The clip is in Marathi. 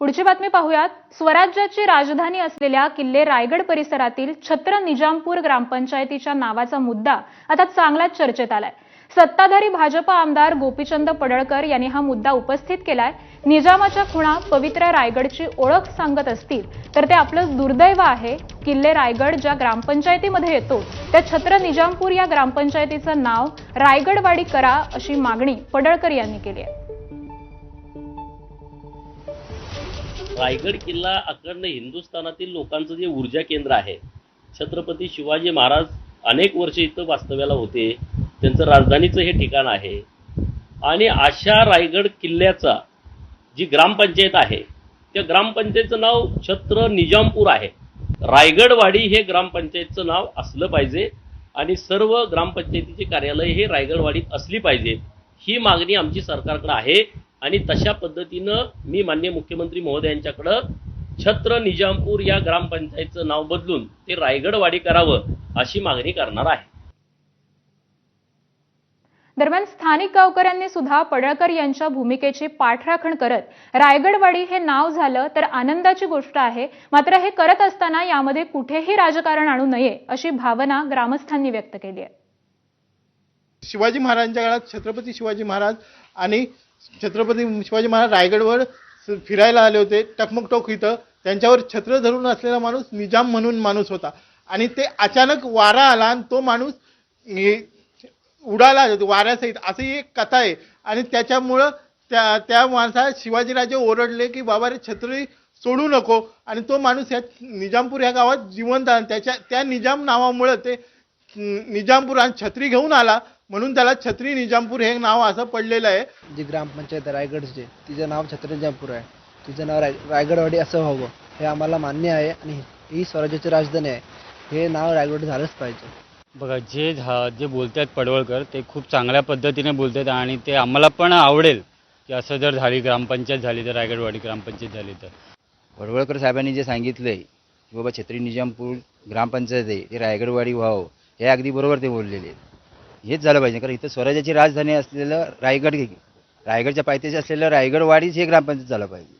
पुढची बातमी पाहूयात. स्वराज्याची राजधानी असलेल्या किल्ले रायगड परिसरातील छत्र निजामपूर ग्रामपंचायतीच्या नावाचा मुद्दा आता चांगलाच चर्चेत आलाय. सत्ताधारी भाजप आमदार गोपीचंद पडळकर यांनी हा मुद्दा उपस्थित केलाय. निजामाच्या खुणा पवित्र रायगडची ओळख सांगत असतील तर ते आपलं दुर्दैव आहे. किल्ले रायगड ज्या ग्रामपंचायतीमध्ये येतो त्या छत्र निजामपूर या ग्रामपंचायतीचं नाव रायगडवाडी करा अशी मागणी पडळकर यांनी केली आहे. रायगड किल्ला अखंड हिंदुस्थानातील लोकांचं जे ऊर्जा केंद्र आहे छत्रपती शिवाजी महाराज अनेक वर्ष इथं वास्तव्याला होते त्यांचं राजधानीचं हे ठिकाण आहे. आणि अशा रायगड किल्ल्याचा जी ग्रामपंचायत आहे त्या ग्रामपंचायतचं नाव छत्र निजामपूर आहे. रायगडवाडी हे ग्रामपंचायतचं नाव असलं पाहिजे आणि सर्व ग्रामपंचायतीचे कार्यालय हे रायगडवाडीत असली पाहिजे ही मागणी आमची सरकारकडे आहे. आणि तशा पद्धतीनं मी मान्य मुख्यमंत्री महोदयांच्याकडं छत्र निजामपूर या ग्रामपंचायतचं नाव बदलून ते रायगडवाडी करावं अशी मागणी करणार आहे. दरम्यान स्थानिक गावकऱ्यांनी सुद्धा पडळकर यांच्या भूमिकेची पाठराखण करत रायगडवाडी हे नाव झालं तर आनंदाची गोष्ट आहे. मात्र हे करत असताना यामध्ये कुठेही राजकारण आणू नये अशी भावना ग्रामस्थांनी व्यक्त केली आहे. शिवाजी महाराजांच्या काळात छत्रपती शिवाजी महाराज आणि छत्रपती शिवाजी महाराज रायगडवर स- फिरायला आले होते टकमकटोक इथं. त्यांच्यावर छत्र धरून असलेला माणूस निजाम म्हणून माणूस होता. आणि ते अचानक वारा आला आणि तो माणूस उडाला वाऱ्यासहित. अशी एक कथा आहे. आणि त्याच्यामुळं त्या त्या माणसाला शिवाजीराजे ओरडले की बाबा रे छत्री सोडू नको. आणि तो माणूस या निजामपूर ह्या गावात जिवंत आणि त्याच्या त्या निजाम नावामुळं ते निजामपूर आणि छत्री घेऊन आला. म्हणून त्याला छत्री निजामपूर हे नाव असं पडलेलं आहे. जी ग्रामपंचायत आहे रायगडचे तिचं नाव छत्रजापूर आहे. तिचं नाव राय रायगडवाडी असं व्हावं हे आम्हाला मान्य आहे आणि ही स्वराज्याची राजधानी आहे. हे नाव रायगड झालंच पाहिजे. बघा जे झा जे बोलतात पडवळकर ते खूप चांगल्या पद्धतीने बोलतात आणि ते आम्हाला पण आवडेल की असं जर झाली ग्रामपंचायत झाली तर रायगडवाडी ग्रामपंचायत झाली तर. पडवळकर साहेबांनी जे सांगितलंय की बाबा छत्री निजामपूर ग्रामपंचायत आहे ते रायगडवाडी व्हावं हे अगदी बरोबर ते बोललेले आहेत. हेच झालं पाहिजे. कारण इथं स्वराज्याची राजधानी असलेलं रायगड रायगडच्या पायथ्याशी असलेलं रायगडवाडीच हे ग्रामपंचायत झालं पाहिजे.